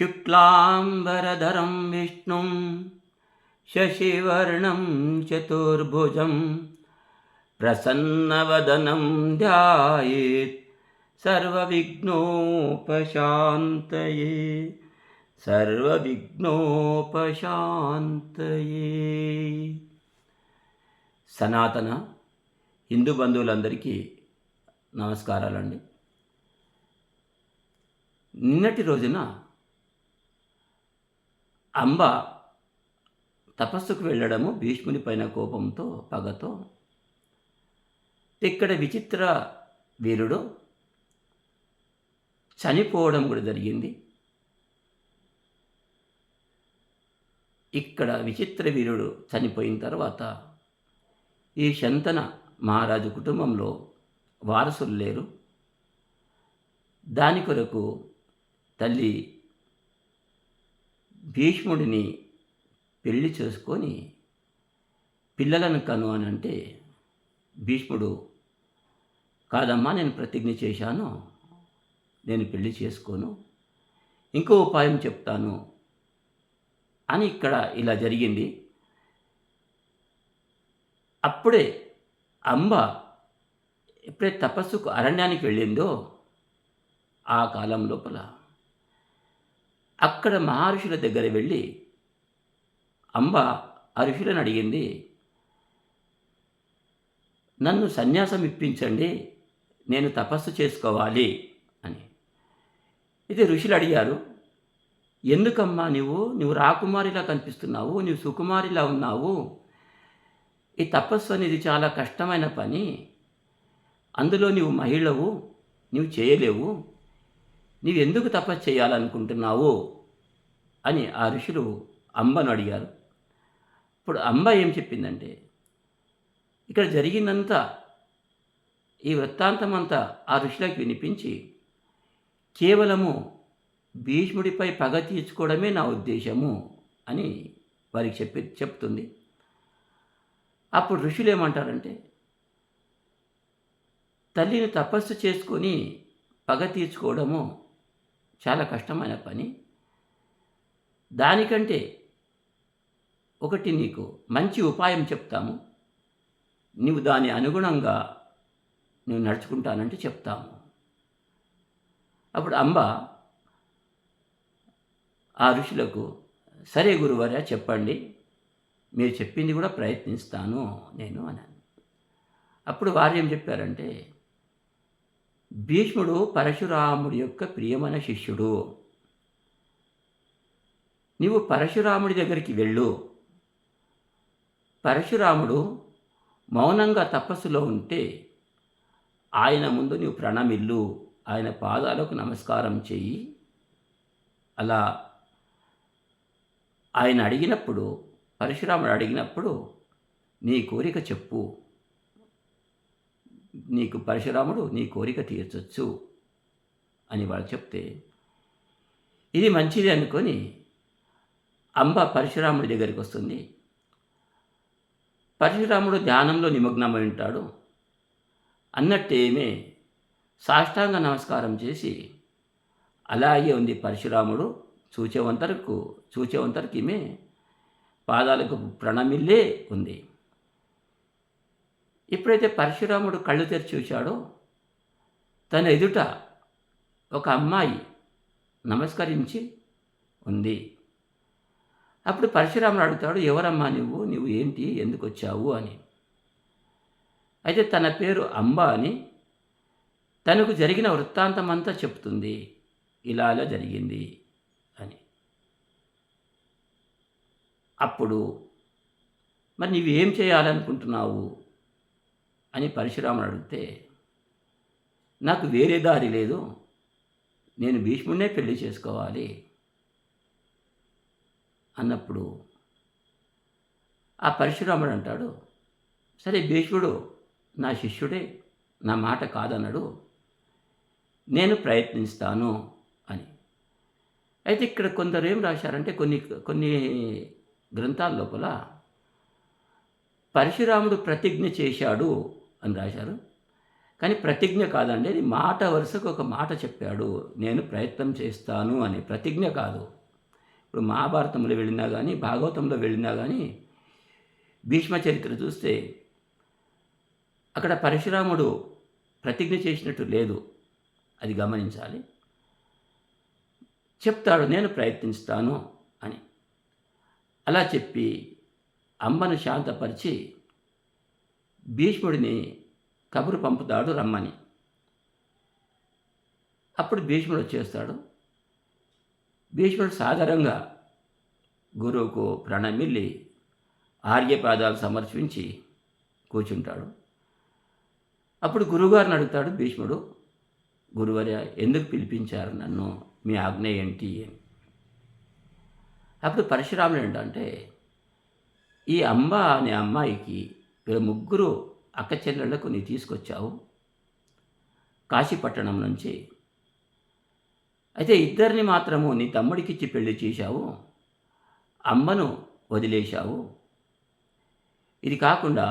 शुक्लाम्बरधरं विष्णुं शशिवर्णं चतुर्भुजं प्रसन्नवदनं ध्यायेत् सर्वविघ्नोपशान्तये సర్వవిఘ్నోపశాంతయే సనాతన హిందూ బంధువులందరికీ నమస్కారాలండి నిన్నటి రోజున అంబ తపస్సుకు వెళ్ళడము భీష్ముని పైన కోపంతో పగతో ఇక్కడ విచిత్ర వీరుడు చనిపోవడం కూడా జరిగింది. ఇక్కడ విచిత్ర వీరుడు చనిపోయిన తర్వాత ఈ శంతన మహారాజు కుటుంబంలో వారసులు లేరు. దాని కొరకు తల్లి భీష్ముడిని పెళ్ళి చేసుకొని పిల్లలను కను అని అంటే భీష్ముడు కాదమ్మా నేను ప్రతిజ్ఞ చేశాను నేను పెళ్ళి చేసుకోను ఇంకో ఉపాయం చెప్తాను అని ఇక్కడ ఇలా జరిగింది. అప్పుడే అంబ ఎప్పుడే తపస్సుకు అరణ్యానికి వెళ్ళిందో ఆ కాలం లోపల అక్కడ మహర్షుల దగ్గర వెళ్ళి అంబ ఆ అడిగింది నన్ను సన్యాసం ఇప్పించండి నేను తపస్సు చేసుకోవాలి అని. ఇది ఋషులు అడిగారు ఎందుకమ్మా నువ్వు నువ్వు రాకుమారిలా కనిపిస్తున్నావు నువ్వు సుకుమారిలా ఉన్నావు. ఈ తపస్సు అనేది చాలా కష్టమైన పని. అందులో నువ్వు మహిళవు నువ్వు చేయలేవు. నీవెందుకు ఎందుకు తపస్సు చేయాలనుకుంటున్నావు? అని ఆ ఋషులు అంబను అడిగారు. ఇప్పుడు అంబ ఏం చెప్పిందంటే ఇక్కడ జరిగిందంతా ఈ వృత్తాంతం అంతా ఆ ఋషులకు వినిపించి కేవలము భీష్ముడిపై పగ తీర్చుకోవడమే నా ఉద్దేశము అని వారికి చెప్పి చెప్తుంది. అప్పుడు ఋషులు ఏమంటారంటే తల్లిని తపస్సు చేసుకొని పగ తీర్చుకోవడము చాలా కష్టమైన పని. దానికంటే ఒకటి నీకు మంచి ఉపాయం చెప్తాము. నీవు దాని అనుగుణంగా నువ్వు నడుచుకుంటానంటే చెప్తాము. అప్పుడు అంబ ఆ ఋషులకు సరే గురువారా చెప్పండి మీరు చెప్పింది కూడా ప్రయత్నిస్తాను నేను అన్నాను. అప్పుడు వారు ఏం చెప్పారంటే భీష్ముడు పరశురాముడి యొక్క ప్రియమైన శిష్యుడు. నీవు పరశురాముడి దగ్గరికి వెళ్ళు. పరశురాముడు మౌనంగా తపస్సులో ఉంటే ఆయన ముందు నీవు ప్రణమిల్లు. ఆయన పాదాలకు నమస్కారం చెయ్యి. అలా ఆయన అడిగినప్పుడు పరశురాముడు అడిగినప్పుడు నీ కోరిక చెప్పు. నీకు పరశురాముడు నీ కోరిక తీర్చొచ్చు అని వాళ్ళు చెప్తే ఇది మంచిది అనుకొని అంబ పరశురాముడి దగ్గరికి వస్తుంది. పరశురాముడు ధ్యానంలో నిమగ్నమై ఉంటాడు. అన్నట్టేమే సాష్టాంగ నమస్కారం చేసి అలాగే ఉంది పరశురాముడు చూచేవంతరకు చూచేవంతరకు ఈమె పాదాలకు ప్రణమిల్లే ఉంది. ఎప్పుడైతే పరశురాముడు కళ్ళు తెరిచి చూశాడో తన ఎదుట ఒక అమ్మాయి నమస్కరించి ఉంది. అప్పుడు పరశురాముడు అడుగుతాడు ఎవరమ్మా నువ్వు? నువ్వు ఏంటి? ఎందుకు వచ్చావు? అని. అయితే తన పేరు అంబ అని తనకు జరిగిన వృత్తాంతం అంతా చెప్తుంది. ఇలా ఇలా జరిగింది అని. అప్పుడు మరి నీవేం చేయాలనుకుంటున్నావు? అని పరశురాముడు అడిగితే నాకు వేరే దారి లేదు. నేను భీష్ముడినే పెళ్ళి చేసుకోవాలి. అన్నప్పుడు ఆ పరశురాముడు అంటాడు సరే భీష్ముడు నా శిష్యుడే నా మాట కాదన్నాడు నేను ప్రయత్నిస్తాను అని. అయితే ఇక్కడ కొందరు ఏం రాశారంటే కొన్ని కొన్ని గ్రంథాల లోపల పరశురాముడు ప్రతిజ్ఞ చేశాడు అని రాశారు. కానీ ప్రతిజ్ఞ కాదండి. అది మాట వరుసకు ఒక మాట చెప్పాడు. నేను ప్రయత్నం చేస్తాను అని ప్రతిజ్ఞ కాదు. ఇప్పుడు మహాభారతంలో వెళ్ళినా కానీ భాగవతంలో వెళ్ళినా కానీ భీష్మ చరిత్ర చూస్తే అక్కడ పరశురాముడు ప్రతిజ్ఞ చేసినట్టు లేదు. అది గమనించాలి. చెప్తాడు నేను ప్రయత్నిస్తాను అని. అలా చెప్పి అమ్మను శాంతపరిచి భీష్ముడిని కబురు పంపుతాడు రమ్మని. అప్పుడు భీష్ముడు వచ్చేస్తాడు. భీష్ముడు సాధారణంగా గురువుకు ప్రణమిల్లి ఆర్యపాదాలు సమర్పించి కూర్చుంటాడు. అప్పుడు గురువుగారిని అడుగుతాడు భీష్ముడు గురువర్య ఎందుకు పిలిపించారు నన్ను? మీ ఆజ్ఞ ఏంటి? అని. అప్పుడు పరశురాముడు ఏంటంటే ఈ అంబ అనే అమ్మాయికి వీళ్ళ ముగ్గురు అక్క చెల్లెళ్ళకు నీ తీసుకొచ్చావు కాశీపట్టణం నుంచి. అయితే ఇద్దరిని మాత్రము నీ తమ్ముడికిచ్చి పెళ్ళి చేశావు అమ్మను వదిలేశావు. ఇది కాకుండా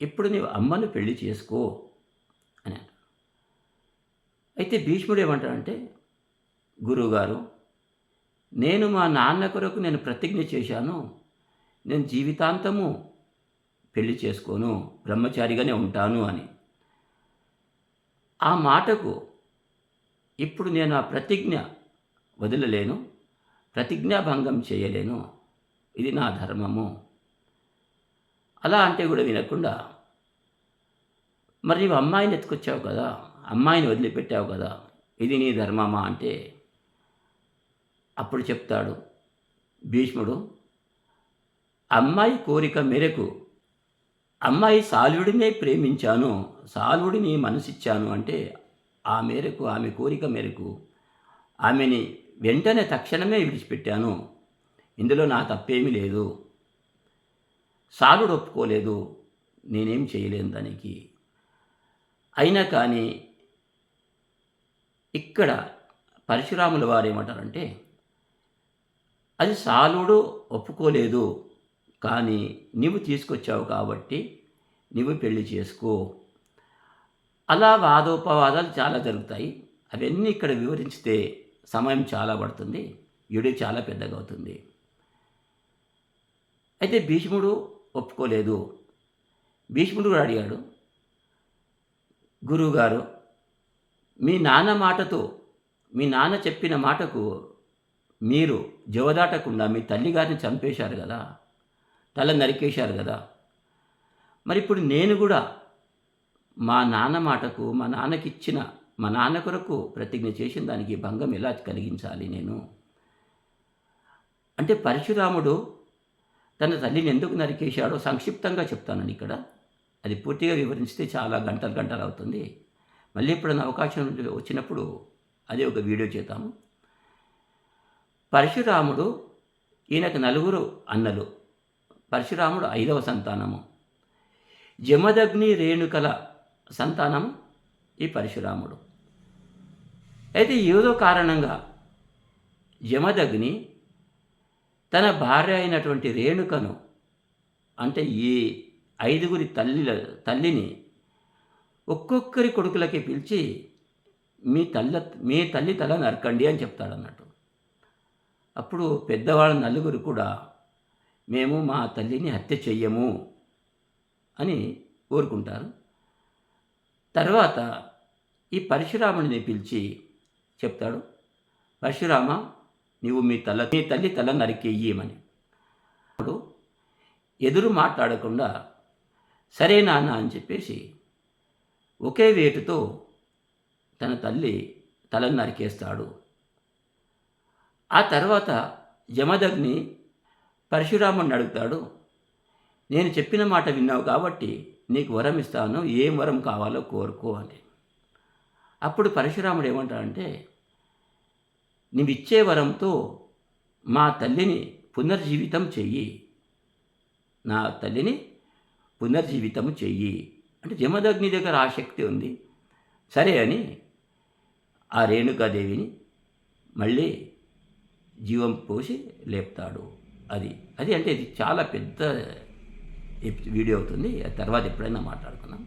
ఇప్పుడు నీవు అమ్మను పెళ్ళి చేసుకో అని అయితే భీష్ముడు ఏమంటాడంటే గురువుగారు నేను మా నాన్న కొరకు నేను ప్రతిజ్ఞ చేశాను. నేను జీవితాంతము పెళ్ళి చేసుకోను బ్రహ్మచారిగానే ఉంటాను అని. ఆ మాటకు ఇప్పుడు నేను ఆ ప్రతిజ్ఞ వదలలేను ప్రతిజ్ఞాభంగం చేయలేను. ఇది నా ధర్మము. అలా అంటే కూడా వినకుండా మరి నీవు అమ్మాయిని ఎత్తుకొచ్చావు కదా అమ్మాయిని వదిలిపెట్టావు కదా ఇది నీ ధర్మమా అంటే? అప్పుడు చెప్తాడు భీష్ముడు అమ్మాయి కోరిక మేరకు అమ్మాయి సాల్వుడినే ప్రేమించాను సాల్వుడిని మనసిచ్చాను అంటే ఆ మేరకు ఆమె కోరిక మేరకు ఆమెని వెంటనే తక్షణమే విడిచిపెట్టాను. ఇందులో నా తప్పేమీ లేదు. సాలుడు ఒప్పుకోలేదు. నేనేం చేయలేను దానికి. అయినా కానీ ఇక్కడ పరశురాముల వారు ఏమంటారంటే అది సాలుడు ఒప్పుకోలేదు. కానీ నీవు తీసుకొచ్చావు కాబట్టి నీవు పెళ్ళి చేసుకో. అలా వాదోపవాదాలు చాలా జరుగుతాయి. అవన్నీ ఇక్కడ వివరించితే సమయం చాలా పడుతుంది. వీడియో చాలా పెద్దగా అవుతుంది. అయితే భీష్ముడు ఒప్పుకోలేదు. భీష్ముడు కూడా అడిగాడు గురువుగారు మీ నాన్న మాటతో మీ నాన్న చెప్పిన మాటకు మీరు జవదాటకుండా మీ తల్లిగారిని చంపేశారు కదా. తల నరికేశారు కదా. మరి ఇప్పుడు నేను కూడా మా నాన్న మాటకు మా నాన్నకి ఇచ్చిన మా నాన్న కొరకు ప్రతిజ్ఞ చేసిన దానికి భంగం ఎలా కలిగించాలి నేను? అంటే పరశురాముడు తన తల్లిని ఎందుకు నరికేశాడో సంక్షిప్తంగా చెప్తానని ఇక్కడ. అది పూర్తిగా వివరించితే చాలా గంటలు గంటలు అవుతుంది. మళ్ళీ ఎప్పుడైనా అవకాశం వచ్చినప్పుడు అదే ఒక వీడియో చేద్దాము. పరశురాముడు ఈయనకు నలుగురు అన్నలు. పరశురాముడు ఐదవ సంతానము. జమదగ్ని రేణుకల సంతానం ఈ పరశురాముడు. అయితే ఏదో కారణంగా యమదగ్ని తన భార్య అయినటువంటి రేణుకను అంటే ఈ ఐదుగురి తల్లిల తల్లిని ఒక్కొక్కరి కొడుకులకి పిలిచి మీ తల్ల మీ తల్లి తల నరకండి అని చెప్తాడన్నట్టు. అప్పుడు పెద్దవాళ్ళ నలుగురు కూడా మేము మా తల్లిని హత్య చెయ్యము అని కోరుకుంటారు. తర్వాత ఈ పరశురాముడిని పిలిచి చెప్తాడు పరశురామ నీవు మీ తల మీ తల్లి తల నరికెయ్యమని. అప్పుడు ఎదురు మాట్లాడకుండా సరే నాన్న అని చెప్పేసి ఒకే వేటుతో తన తల్లి తలను నరికేస్తాడు. ఆ తర్వాత జమదగ్ని పరశురాముడిని అడుగుతాడు నేను చెప్పిన మాట విన్నావు కాబట్టి నీకు వరం ఇస్తాను ఏం వరం కావాలో కోరుకో అని అప్పుడు పరశురాముడు ఏమంటాడంటే నీవిచ్చే వరంతో మా తల్లిని పునర్జీవితం చెయ్యి. నా తల్లిని పునర్జీవితం చెయ్యి. అంటే జమదగ్ని దగ్గర ఆ శక్తి ఉంది. సరే అని ఆ రేణుకాదేవిని మళ్ళీ జీవం పోసి లేపుతాడు. అది అది అంటే ఇది చాలా పెద్ద వీడియో అవుతుంది. తర్వాత ఎప్పుడైనా మాట్లాడుకున్నాం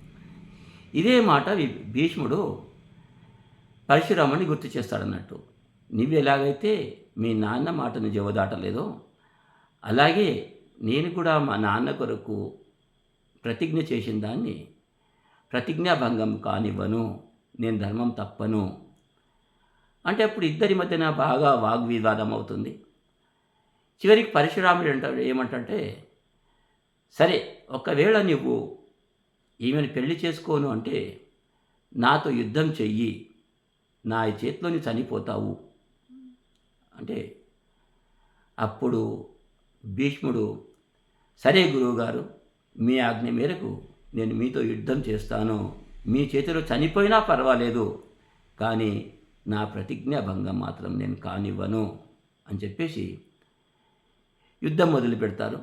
ఇదే మాట భీష్ముడు పరశురాముని గుర్తు చేస్తాడన్నట్టు. నువ్వు ఎలాగైతే మీ నాన్న మాటను జవదాటలేదో అలాగే నేను కూడా మా నాన్న కొరకు ప్రతిజ్ఞ చేసిన దాన్ని ప్రతిజ్ఞాభంగం కానివ్వను. నేను ధర్మం తప్పను. అంటే అప్పుడు ఇద్దరి మధ్యన బాగా వాగ్వివాదం అవుతుంది. చివరికి పరశురాముడు అంటాడు ఏమంటే సరే ఒకవేళ నువ్వు ఈమెను పెళ్ళి చేసుకోను అంటే నాతో యుద్ధం చెయ్యి నా చేతిలోని చనిపోతావు. అంటే అప్పుడు భీష్ముడు సరే గురువుగారు మీ ఆజ్ఞ మేరకు నేను మీతో యుద్ధం చేస్తాను. మీ చేతిలో చనిపోయినా పర్వాలేదు కానీ నా ప్రతిజ్ఞ భంగం మాత్రం నేను కానివ్వను అని చెప్పేసి యుద్ధం మొదలు పెడతారు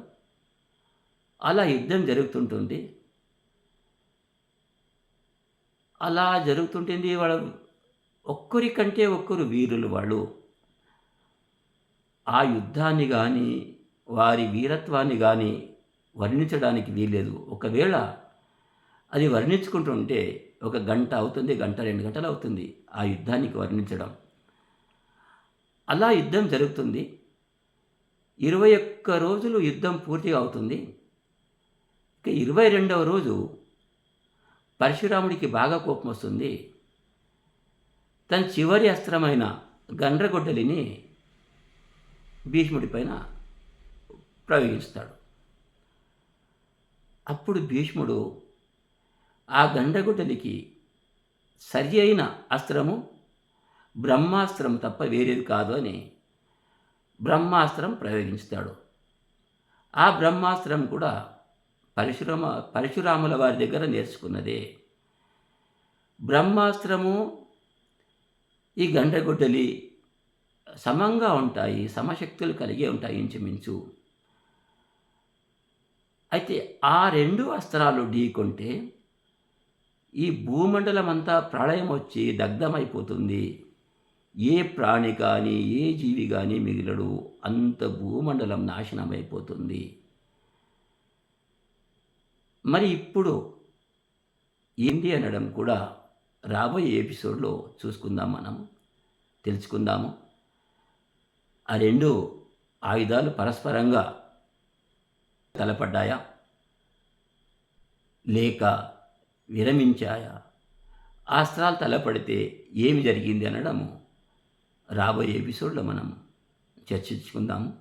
అలా యుద్ధం జరుగుతుంటుంది. అలా జరుగుతుంటుంది వాళ్ళ ఒక్కరికంటే ఒక్కరు వీరులు వాళ్ళు. ఆ యుద్ధాన్ని కానీ వారి వీరత్వాన్ని కానీ వర్ణించడానికి వీల్లేదు. ఒకవేళ అది వర్ణించుకుంటుంటే ఒక గంట అవుతుంది గంట రెండు గంటలు అవుతుంది ఆ యుద్ధానికి వర్ణించడం. అలా యుద్ధం జరుగుతుంది. ఇరవై ఒక్క రోజులు యుద్ధం పూర్తిగా అవుతుంది. ఇక ఇరవై రెండవ రోజు పరశురాముడికి బాగా కోపం వస్తుంది. తన చివరి అస్త్రమైన గండ్రగొడ్డలిని భీష్ముడి పైన ప్రయోగిస్తాడు. అప్పుడు భీష్ముడు ఆ గండ్రగొడ్డలికి సరి అయిన అస్త్రము బ్రహ్మాస్త్రం తప్ప వేరేది కాదు అని బ్రహ్మాస్త్రం ప్రయోగించుతాడు. ఆ బ్రహ్మాస్త్రం కూడా పరశురామ పరశురాముల వారి దగ్గర నేర్చుకున్నదే. బ్రహ్మాస్త్రము ఈ గండ్రగొడ్డలి సమంగా ఉంటాయి సమశక్తులు కలిగే ఉంటాయి ఇంచుమించు. అయితే ఆ రెండు అస్త్రాలు ఢీకొంటే ఈ భూమండలం అంతా ప్రళయం వచ్చి దగ్ధమైపోతుంది. ఏ ప్రాణి కానీ ఏ జీవి కానీ మిగిలడు అంత భూమండలం నాశనమైపోతుంది. మరి ఇప్పుడు ఏంటి అనడం కూడా రాబోయే ఎపిసోడ్లో చూసుకుందాం మనం తెలుసుకుందాము. ఆ రెండు ఆయుధాలు పరస్పరంగా తలపడ్డాయా? లేక విరమించాయా? అస్త్రాలు తలపడితే ఏమి జరిగింది అనడము రాబోయే ఎపిసోడ్లో మనం చర్చించుకుందాము.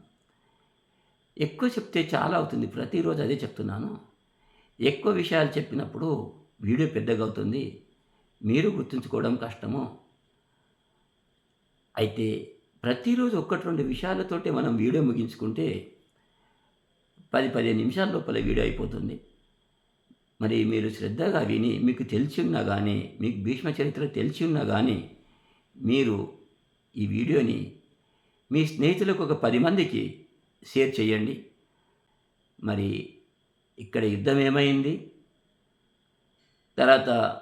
ఎక్కువ చెప్తే చాలా అవుతుంది. ప్రతిరోజు అదే చెప్తున్నాను. ఎక్కువ విషయాలు చెప్పినప్పుడు వీడియో పెద్దగా అవుతుంది. మీరు గుర్తుంచుకోవడం కష్టము. అయితే ప్రతిరోజు ఒక్కటి రెండు విషయాలతోటే మనం వీడియో ముగించుకుంటే పది పదిహేను నిమిషాల లోపల వీడియో అయిపోతుంది. మరి మీరు శ్రద్ధగా విని మీకు తెలిసి ఉన్నా కానీ మీకు భీష్మ చరిత్ర తెలిసి ఉన్నా కానీ మీరు ఈ వీడియోని మీ స్నేహితులకు ఒక పది మందికి షేర్ చేయండి. మరి ఇక్కడ యుద్ధం ఏమైంది? తర్వాత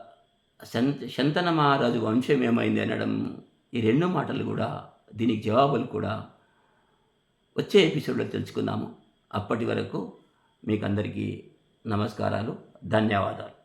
శంత శంతన మహారాజు వంశం ఏమైంది అనడం ఈ రెండు మాటలు కూడా దీనికి జవాబులు కూడా వచ్చే ఎపిసోడ్లో తెలుసుకుందాము. అప్పటి వరకు మీకు అందరికీ నమస్కారాలు ధన్యవాదాలు.